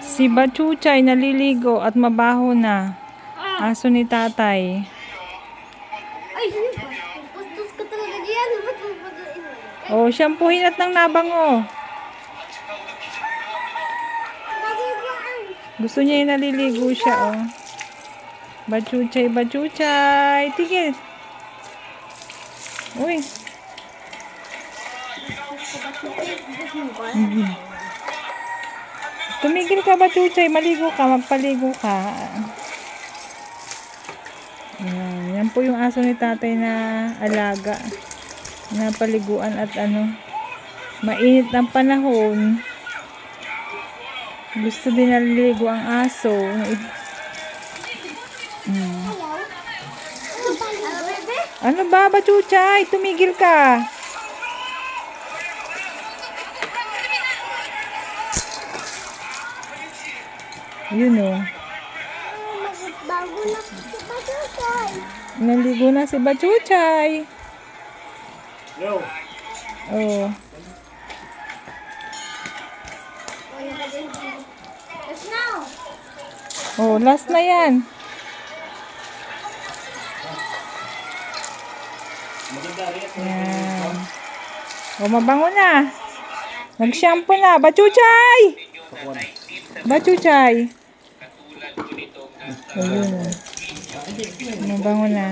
Si Bachuchay naliligo at mabaho na. Aso ni tatay. Ay, bastos ka talaga diyan. Ba't mo ba? Oh, shampoohin at ng nabango. Gusto niya yung naliligo siya, oh. Bachuchay, bachuchay. Tigil. Uy. Mhm. Tumigil ka, bachuchay. Maligo ka, magpaligo ka. Yan, yan po yung aso ni tatay na alaga. Na paliguan at ano. Mainit ang panahon. Gusto din naliligo ang aso. Ba, bebe? Ano ba, Bachuchay? Tumigil ka. Yun o. Bago na si Bachuchay. Naligo na si Bachuchay. Yo. Oh. Let's now. Oh, last na yan. Yan. Oh, mabango na. Nag-shampoo na. Bachuchay! Bachuchay! Ayun. Mabango na.